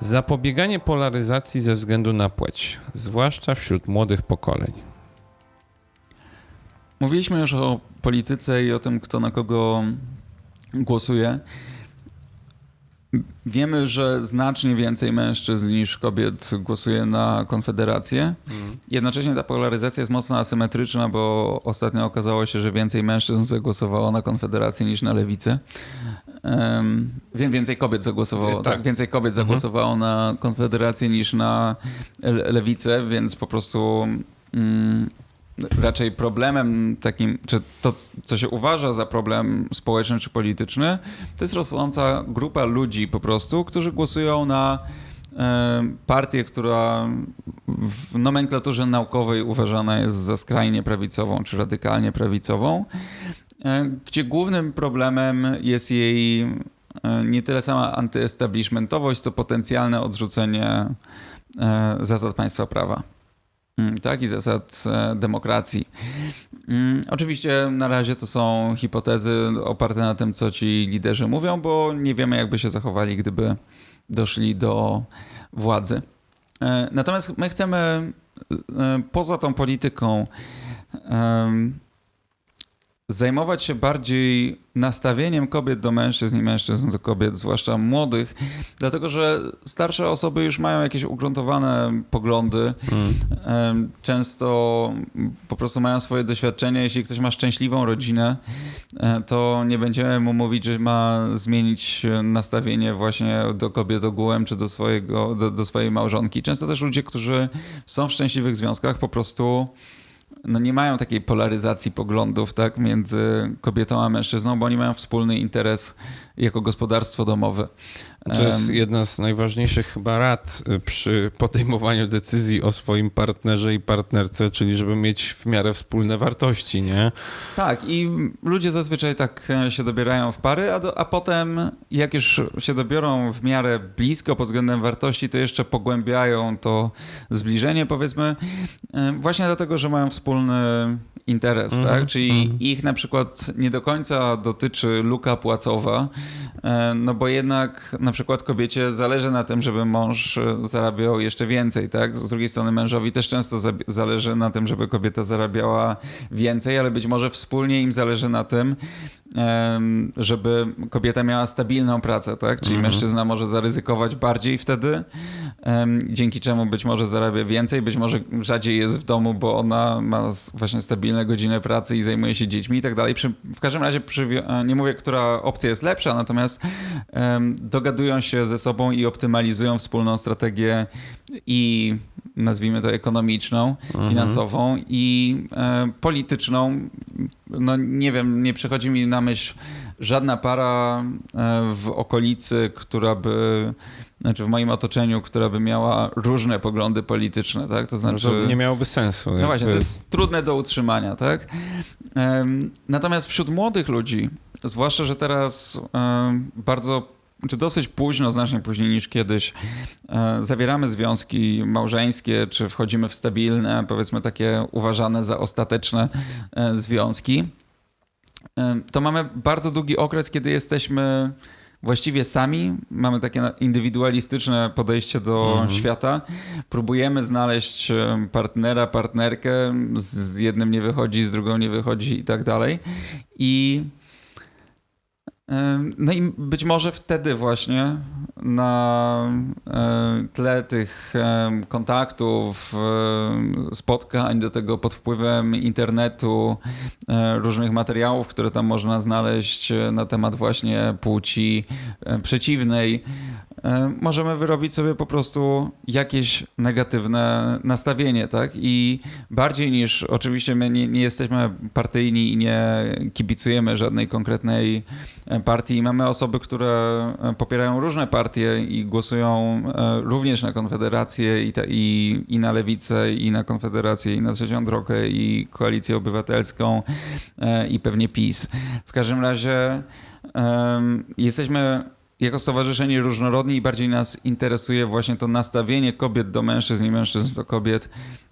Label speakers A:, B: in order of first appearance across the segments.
A: Zapobieganie polaryzacji ze względu na płeć, zwłaszcza wśród młodych pokoleń.
B: Mówiliśmy już o polityce i o tym, kto na kogo głosuje. Wiemy, że znacznie więcej mężczyzn niż kobiet głosuje na Konfederację. Jednocześnie ta polaryzacja jest mocno asymetryczna, bo ostatnio okazało się, że więcej mężczyzn zagłosowało na Konfederację niż na Lewicę. Um, wiem, więcej kobiet zagłosowało, tak.
A: Tak.
B: Więcej kobiet zagłosowało na Konfederację niż na Le- Lewicę, więc po prostu mm, raczej problemem takim, czy to, co się uważa za problem społeczny czy polityczny, to jest rosnąca grupa ludzi po prostu, którzy głosują na e, partię, która w nomenklaturze naukowej uważana jest za skrajnie prawicową czy radykalnie prawicową, e, gdzie głównym problemem jest jej e, nie tyle sama antyestablishmentowość, co potencjalne odrzucenie zasad państwa prawa. Mm, Tak, i zasad e, demokracji. Mm, Oczywiście na razie to są hipotezy oparte na tym, co ci liderzy mówią, bo nie wiemy, jakby się zachowali, gdyby doszli do władzy. E, Natomiast my chcemy e, poza tą polityką zajmować się bardziej nastawieniem kobiet do mężczyzn i mężczyzn do kobiet, zwłaszcza młodych, dlatego że starsze osoby już mają jakieś ugruntowane poglądy, Em, często po prostu mają swoje doświadczenia. Jeśli ktoś ma szczęśliwą rodzinę, e, to nie będziemy mu mówić, że ma zmienić nastawienie właśnie do kobiet ogółem czy do, swojego, do, do swojej małżonki. Często też ludzie, którzy są w szczęśliwych związkach, po prostu no nie mają takiej polaryzacji poglądów tak, między kobietą a mężczyzną, bo oni mają wspólny interes jako gospodarstwo domowe.
A: To jest jedna z najważniejszych chyba rad y, przy podejmowaniu decyzji o swoim partnerze i partnerce, czyli żeby mieć w miarę wspólne wartości, nie?
B: Tak, i ludzie zazwyczaj tak e, się dobierają w pary, a, do, a potem, jak już się dobiorą w miarę blisko pod względem wartości, to jeszcze pogłębiają to zbliżenie, powiedzmy, e, właśnie dlatego, że mają wspólny interes,
A: Mhm,
B: tak? Czyli ich na przykład nie do końca dotyczy luka płacowa, e, no bo jednak na przykład kobiecie zależy na tym, żeby mąż e, zarabiał jeszcze więcej, tak? Z drugiej strony mężowi też często za- zależy na tym, żeby kobieta zarabiała więcej, ale być może wspólnie im zależy na tym, żeby kobieta miała stabilną pracę, tak? Czyli mężczyzna może zaryzykować bardziej wtedy, dzięki czemu być może zarabia więcej, być może rzadziej jest w domu, bo ona ma właśnie stabilne godziny pracy i zajmuje się dziećmi i tak dalej. W każdym razie e, nie mówię, która opcja jest lepsza, natomiast dogadują się ze sobą i optymalizują wspólną strategię i nazwijmy to ekonomiczną, finansową i e, polityczną. No nie wiem, nie przychodzi mi na myśl żadna para e, w okolicy, która by, znaczy w moim otoczeniu, która by miała różne poglądy polityczne, tak? To znaczy...
A: To nie miałoby sensu.
B: No właśnie, to jest trudne do utrzymania, tak? Natomiast wśród młodych ludzi, zwłaszcza, że teraz bardzo, czy dosyć późno, znacznie później niż kiedyś, e, zawieramy związki małżeńskie, czy wchodzimy w stabilne, powiedzmy takie uważane za ostateczne e, związki, em, to mamy bardzo długi okres, kiedy jesteśmy właściwie sami, mamy takie indywidualistyczne podejście do świata. Próbujemy znaleźć partnera, partnerkę, z jednym nie wychodzi, z drugą nie wychodzi i tak dalej. I no i być może wtedy właśnie na tle tych kontaktów, spotkań, do tego pod wpływem internetu, różnych materiałów, które tam można znaleźć na temat właśnie płci przeciwnej, możemy wyrobić sobie po prostu jakieś negatywne nastawienie, tak? I bardziej niż, oczywiście my nie, nie jesteśmy partyjni i nie kibicujemy żadnej konkretnej e, partii mamy osoby, które e, popierają różne partie i głosują e, również na Konfederację i, ta, i, i na Lewicę, i na Konfederację, i na Trzecią Drogę, i Koalicję Obywatelską, e, i pewnie PiS. W każdym razie em, jesteśmy jako stowarzyszenie różnorodni i bardziej nas interesuje właśnie to nastawienie kobiet do mężczyzn i mężczyzn do kobiet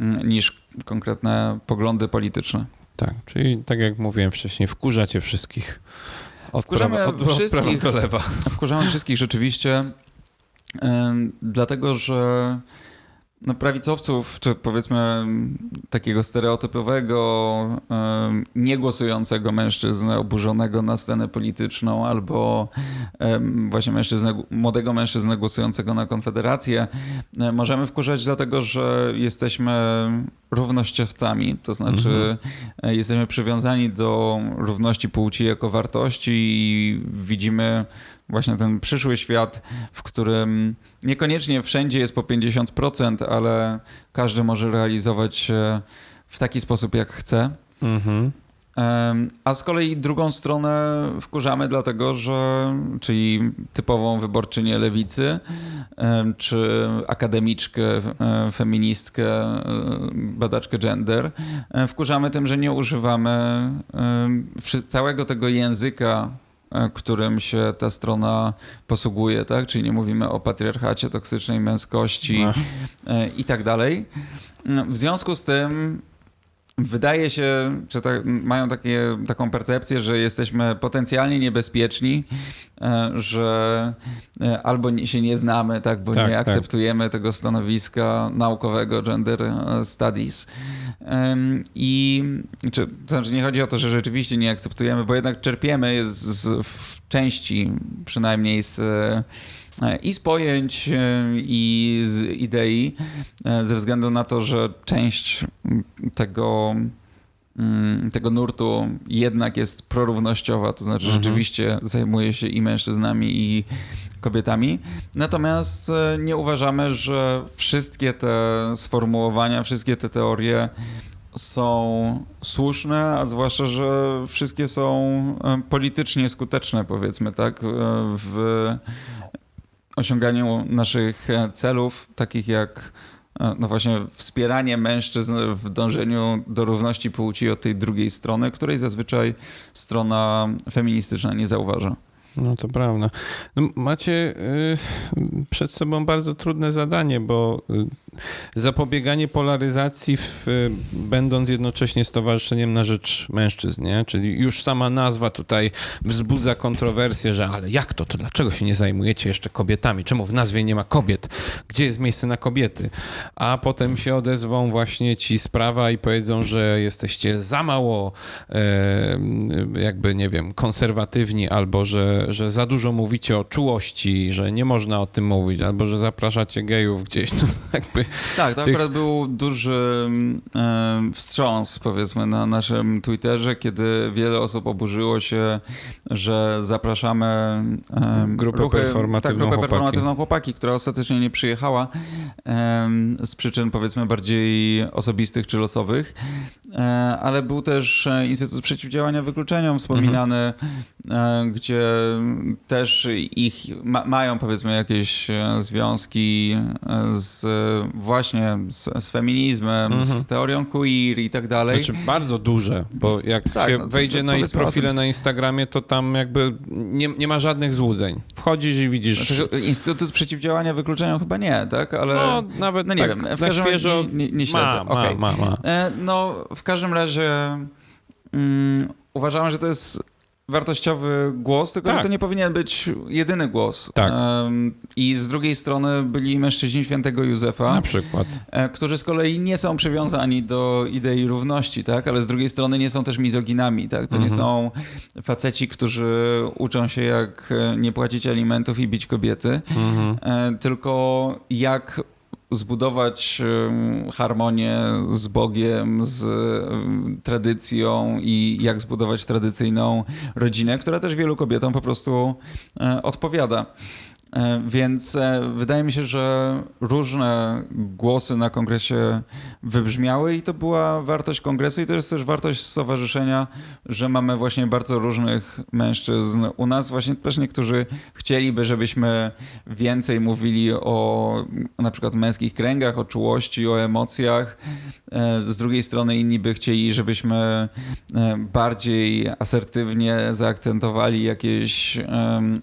B: mm, niż konkretne poglądy polityczne.
A: Tak, czyli tak jak mówiłem wcześniej, wkurzacie wszystkich. Od
B: Wkurzamy
A: prawa, od, od prawa
B: wszystkich.
A: do lewa.
B: Wkurzamy wszystkich rzeczywiście. Dlatego, że no, prawicowców, czy powiedzmy takiego stereotypowego, niegłosującego mężczyznę oburzonego na scenę polityczną, albo właśnie mężczyznę, młodego mężczyznę głosującego na Konfederację, e, możemy wkurzać dlatego, że jesteśmy równościowcami, to znaczy e, jesteśmy przywiązani do równości płci jako wartości i widzimy właśnie ten przyszły świat, w którym niekoniecznie wszędzie jest po 50%, ale każdy może realizować się w taki sposób, jak chce.
A: Mhm.
B: A z kolei drugą stronę wkurzamy dlatego, że czyli typową wyborczynię lewicy, czy akademiczkę, e, feministkę, e, badaczkę gender, wkurzamy tym, że nie używamy całego tego języka, e, którym się ta strona posługuje, tak? Czyli nie mówimy o patriarchacie, toksycznej męskości
A: Ach.
B: e, i tak dalej. No, W związku z tym wydaje się, że ta, mają takie, taką percepcję, że jesteśmy potencjalnie niebezpieczni, e, że e, albo się nie znamy, tak, bo
A: Tak,
B: nie
A: tak.
B: akceptujemy tego stanowiska naukowego gender e, studies. I czy, to znaczy nie chodzi o to, że rzeczywiście nie akceptujemy, bo jednak czerpiemy z, z, w części przynajmniej z i z pojęć, e, i z idei, e, ze względu na to, że część tego, tego nurtu jednak jest prorównościowa, to znaczy
A: Mhm.
B: rzeczywiście zajmuje się i mężczyznami, i kobietami. Natomiast e, nie uważamy, że wszystkie te sformułowania, wszystkie te teorie są słuszne, a zwłaszcza, że wszystkie są e, politycznie skuteczne, powiedzmy tak, e, w osiąganiu naszych e, celów, takich jak e, no właśnie wspieranie mężczyzn w dążeniu do równości płci od tej drugiej strony, której zazwyczaj strona feministyczna nie zauważa.
A: No to prawda. No, macie y, przed sobą bardzo trudne zadanie, bo y, zapobieganie polaryzacji, w, y, będąc jednocześnie stowarzyszeniem na rzecz mężczyzn, nie? czyli już sama nazwa tutaj wzbudza kontrowersję, że ale jak to, to dlaczego się nie zajmujecie jeszcze kobietami? Czemu w nazwie nie ma kobiet? Gdzie jest miejsce na kobiety? A potem się odezwą właśnie ci z prawa i powiedzą, że jesteście za mało e, jakby, nie wiem, konserwatywni, albo że, że za dużo mówicie o czułości, że nie można o tym mówić, albo że zapraszacie gejów gdzieś. No, jakby,
B: Tak, to
A: Tych-
B: akurat był duży e, wstrząs, powiedzmy, na naszym Twitterze, kiedy wiele osób oburzyło się, że zapraszamy e,
A: Grupę performatywną
B: tak, grupę
A: Chłopaki.
B: performatywną chłopaki, która ostatecznie nie przyjechała e, z przyczyn, powiedzmy, bardziej osobistych czy losowych. E, ale był też e, Instytut Przeciwdziałania Wykluczeniom wspominany, e, gdzie też ich ma, mają powiedzmy jakieś związki z właśnie z, z feminizmem, z teorią queer i tak dalej.
A: znaczy bardzo duże, bo jak
B: Tak,
A: się
B: no,
A: wejdzie na ich profile
B: osób
A: na Instagramie, to tam jakby nie, nie ma żadnych złudzeń. Wchodzisz i widzisz...
B: Znaczy, Instytut Przeciwdziałania Wykluczeniom chyba nie, tak? Ale
A: no, nawet
B: no nie
A: tak
B: wiem, w każdym razie nie, nie, nie śledzę.
A: ma, ma,
B: Okej.
A: ma, ma.
B: No, w każdym razie mm, że to jest wartościowy głos, tylko
A: Tak.
B: że to nie powinien być jedyny głos.
A: Tak.
B: I z drugiej strony byli mężczyźni świętego Józefa,
A: Na przykład.
B: e, którzy z kolei nie są przywiązani do idei równości, tak? Ale z drugiej strony nie są też mizoginami, tak? To nie
A: Mhm.
B: są faceci, którzy uczą się jak e, nie płacić alimentów i bić kobiety,
A: Mhm.
B: e, tylko jak zbudować harmonię z Bogiem, z tradycją i jak zbudować tradycyjną rodzinę, która też wielu kobietom po prostu e, odpowiada. E, Więc e, wydaje mi się, że różne głosy na kongresie wybrzmiały i to była wartość kongresu i to jest też wartość stowarzyszenia, że mamy właśnie bardzo różnych mężczyzn. U nas właśnie też niektórzy chcieliby, żebyśmy więcej mówili o na przykład męskich kręgach, o czułości, o emocjach. E, Z drugiej strony inni by chcieli, żebyśmy bardziej asertywnie zaakcentowali jakieś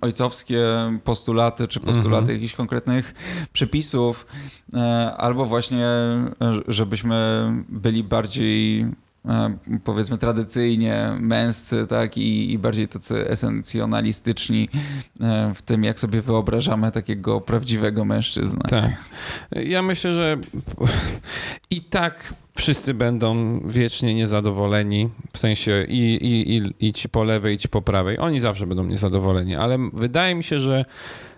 B: ojcowskie postulaty, czy postulaty
A: Mhm.
B: jakichś konkretnych przepisów, e, albo właśnie, e, żebyśmy byli bardziej e, powiedzmy tradycyjnie męscy, tak, i, i bardziej tacy esencjonalistyczni w tym, jak sobie wyobrażamy takiego prawdziwego mężczyznę.
A: Tak. Ja myślę, że i tak wszyscy będą wiecznie niezadowoleni, w sensie i, i, i, i ci po lewej, i ci po prawej. Oni zawsze będą niezadowoleni, ale wydaje mi się, że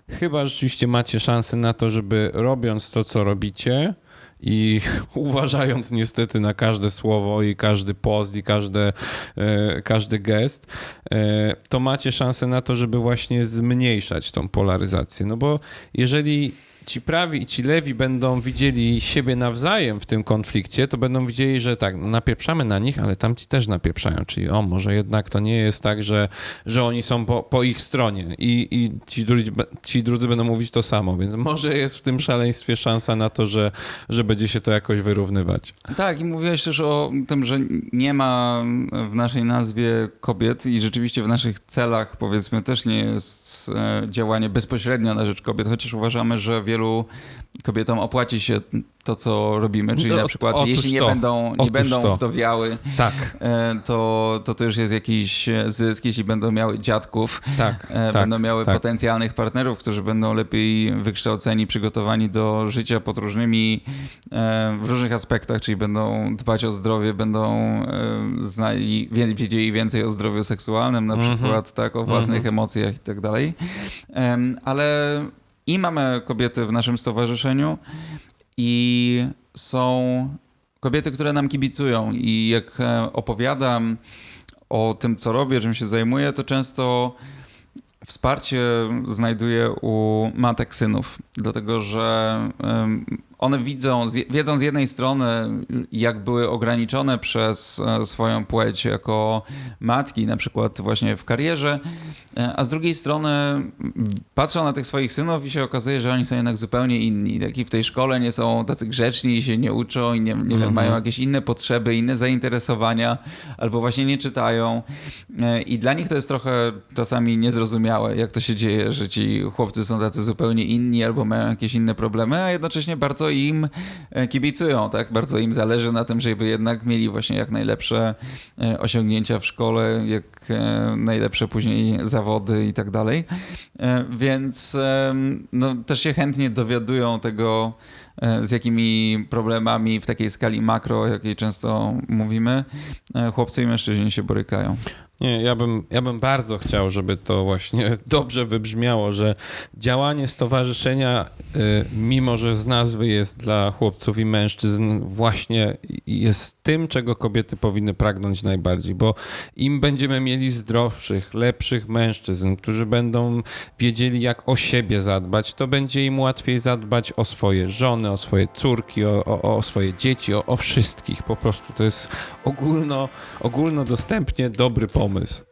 A: chyba rzeczywiście macie szansę na to, żeby robiąc to, co robicie i uważając niestety na każde słowo i każdy post i każde, e, każdy gest, e, to macie szansę na to, żeby właśnie zmniejszać tą polaryzację. No bo jeżeli ci prawi i ci lewi będą widzieli siebie nawzajem w tym konflikcie, to będą widzieli, że tak, no napieprzamy na nich, ale tamci też napieprzają. Czyli o, może jednak to nie jest tak, że, że oni są po, po ich stronie i, i ci, drudzy, ci drudzy będą mówić to samo, więc może jest w tym szaleństwie szansa na to, że, że będzie się to jakoś wyrównywać.
B: Tak, i mówiłeś też o tym, że nie ma w naszej nazwie kobiet i rzeczywiście w naszych celach, powiedzmy, też nie jest e, działanie bezpośrednio na rzecz kobiet, chociaż uważamy, że wielu kobietom opłaci się to, co robimy, czyli
A: No,
B: na przykład jeśli nie
A: to.
B: będą, nie będą
A: to.
B: wdowiały,
A: Tak,
B: e, to, to też jest jakiś zysk, jeśli będą miały dziadków,
A: tak,
B: e,
A: tak.
B: będą miały
A: tak.
B: potencjalnych partnerów, którzy będą lepiej wykształceni, przygotowani do życia pod różnymi, e, w różnych aspektach, czyli będą dbać o zdrowie, będą znali, wie- wiedzieli więcej o zdrowiu seksualnym na
A: Mhm.
B: przykład, tak, o własnych
A: Mhm.
B: emocjach i tak dalej. Ale i mamy kobiety w naszym stowarzyszeniu i są kobiety, które nam kibicują. I jak e, opowiadam o tym, co robię, czym się zajmuję, to często wsparcie znajduję u matek synów, dlatego że one widzą, z- wiedzą z jednej strony, jak były ograniczone przez e, swoją płeć jako matki, na przykład właśnie w karierze, e, a z drugiej strony patrzą na tych swoich synów i się okazuje, że oni są jednak zupełnie inni. Tak? I w tej szkole nie są tacy grzeczni, się nie uczą i nie, nie wiem,
A: Mhm.
B: mają jakieś inne potrzeby, inne zainteresowania, albo właśnie nie czytają. E, I dla nich to jest trochę czasami niezrozumiałe, jak to się dzieje, że ci chłopcy są tacy zupełnie inni albo mają jakieś inne problemy, a jednocześnie bardzo im e, kibicują, tak? Bardzo im zależy na tym, żeby jednak mieli właśnie jak najlepsze e, osiągnięcia w szkole, jak e, najlepsze później zawody i tak dalej. Więc no, też się chętnie dowiadują tego, z jakimi problemami w takiej skali makro, o jakiej często mówimy, e, chłopcy i mężczyźni się borykają.
A: Nie, ja bym, ja bym bardzo chciał, żeby to właśnie dobrze wybrzmiało, że działanie stowarzyszenia, y, mimo że z nazwy jest dla chłopców i mężczyzn, właśnie jest tym, czego kobiety powinny pragnąć najbardziej, bo im będziemy mieli zdrowszych, lepszych mężczyzn, którzy będą wiedzieli, jak o siebie zadbać, to będzie im łatwiej zadbać o swoje żony, o swoje córki, o, o, o swoje dzieci, o, o wszystkich. Po prostu to jest ogólno, ogólnodostępnie dobry pomysł.